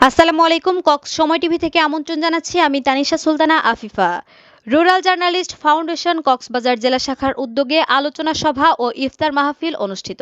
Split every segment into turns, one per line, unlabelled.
আসসালামু আলাইকুম, কক্স সময় টিভি থেকে আমন্ত্রণ জানাচ্ছি আমি Tanisha Sultana Afifa. Rural journalist foundation Cox's Bazar জেলা শাখার উদ্যোগে আলোচনা সভা ও ইফতার মাহফিল অনুষ্ঠিত।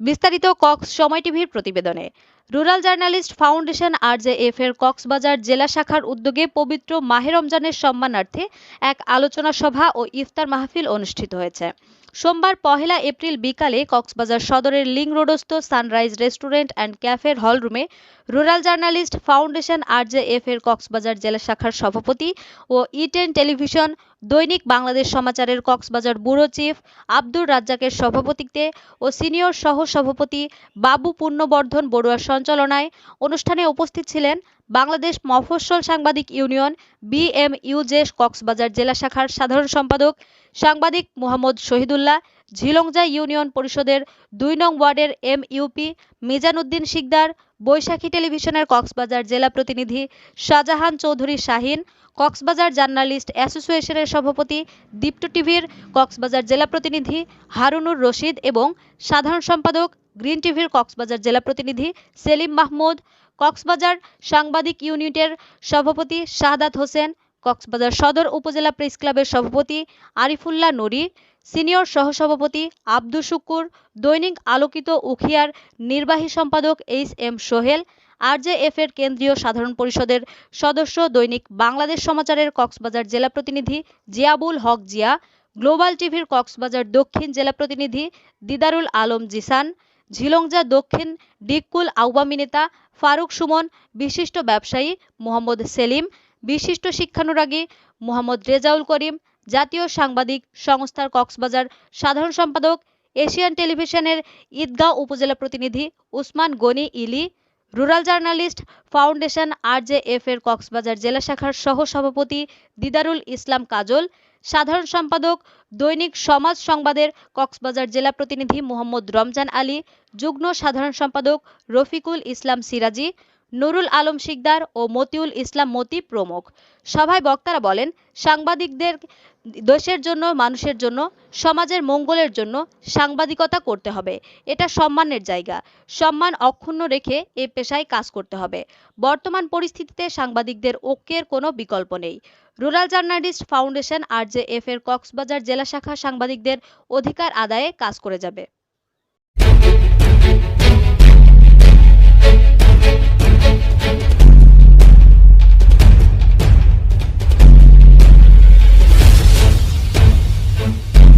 বিস্তারিত কক্স সময় টিভির প্রতিবেদনে। Rural journalist foundation R J F এর কক্সবাজার জেলা শাখার উদ্যোগে পবিত্র মাহে রমজানের সম্মানার্থে এক আলোচনা সভা ও ইফতার মাহফিল অনুষ্ঠিত হয়েছে। সোমবার পহেলা এপ্রিল বিকালে কক্সবাজার সদরের লিং রোডস্থ সানরাইজ রেস্টুরেন্ট অ্যান্ড ক্যাফের হলরুমে rural journalist foundation R J F এর কক্সবাজার জেলা শাখার সভাপতি ও ইটেন টেলিভিশন দৈনিক বাংলাদেশ সমাচারের কক্সবাজার ব্যুরো চিফ আব্দুর রাজ্জাকের সভাপতিত্বে ও সিনিয়র সহ সভাপতি বাবু পূর্ণবর্ধন বড়ুয়ার সঞ্চালনায় অনুষ্ঠানে উপস্থিত ছিলেন বাংলাদেশ মফস্বল সাংবাদিক ইউনিয়ন বিএমইউজে কক্সবাজার জেলা শাখার সাধারণ সম্পাদক সাংবাদিক মোহাম্মদ শহীদুল্লাহ ঝিলংজা ইউনিয়ন পরিষদের দুই নং ওয়ার্ডের এম ইউপি মিজানুদ্দিন শিকদার, বৈশাখী টেলিভিশনের কক্সবাজার জেলা প্রতিনিধি শাহজাহান চৌধুরী শাহিন, কক্সবাজার জার্নালিস্ট অ্যাসোসিয়েশনের সভাপতি দীপ্ত টিভির, কক্সবাজার জেলা প্রতিনিধি হারুনুর রশিদ এবং সাধারণ সম্পাদক গ্রিন টিভির কক্সবাজার জেলা প্রতিনিধি সেলিম মাহমুদ, কক্সবাজার সাংবাদিক ইউনিটের সভাপতি শাহাদাত হোসেন কক্সবাজার সদর উপজেলা প্রেস ক্লাবের সভাপতি আরিফুল্লাহ নুরি, সিনিয়র সহসভাপতি আব্দু শুকুর, দৈনিক আলোকিত উখিয়ার নির্বাহী সম্পাদক এইচ এম সোহেল আরজেএফ এর কেন্দ্রীয় সাধারণ পরিষদের সদস্য দৈনিক বাংলাদেশ সমাচারের কক্সবাজার জেলা প্রতিনিধি জিয়াবুল হক জিয়া, গ্লোবাল টিভির কক্সবাজার দক্ষিণ জেলা প্রতিনিধি দিদারুল আলম জিসান, ঝিলংজা দক্ষিণ ডিক্কুল আওয়ামী নেতা ফারুক সুমন, বিশিষ্ট ব্যবসায়ী মোহাম্মদ সেলিম বিশিষ্ট শিক্ষানুরাগী মোহাম্মদ রেজাউল করিম, জাতীয় সাংবাদিক সংস্থার কক্সবাজার সাধারণ সম্পাদক, এশিয়ান টেলিভিশনের ঈদগাঁও উপজেলা প্রতিনিধি উসমান গনি ইলি, রুরাল জার্নালিস্ট ফাউন্ডেশন আর আরজেএফ এর কক্সবাজার জেলা শাখার সহ সভাপতি দিদারুল ইসলাম কাজল, সাধারণ সম্পাদক দৈনিক সমাজ সংবাদের কক্সবাজার জেলা প্রতিনিধি মোহাম্মদ রমজান আলী, যুগ্ম সাধারণ সম্পাদক রফিকুল ইসলাম সিরাজি নুরুল আলম শিকদার ও মতিউল ইসলাম মতি প্রমুখ। সভায় বক্তারা বলেন, সাংবাদিকদের দেশের জন্য, মানুষের জন্য, সমাজের মঙ্গলের জন্য সাংবাদিকতা করতে হবে। এটা সম্মানের জায়গা। সম্মান অক্ষুণ্ণ রেখে এ পেশায় কাজ করতে হবে। বর্তমান পরিস্থিতিতে সাংবাদিকদের ঐক্যের কোনো বিকল্প নেই। Rural journalist foundation R J F এর কক্সবাজার জেলা শাখা সাংবাদিকদের অধিকার আদায়ে কাজ করে যাবে।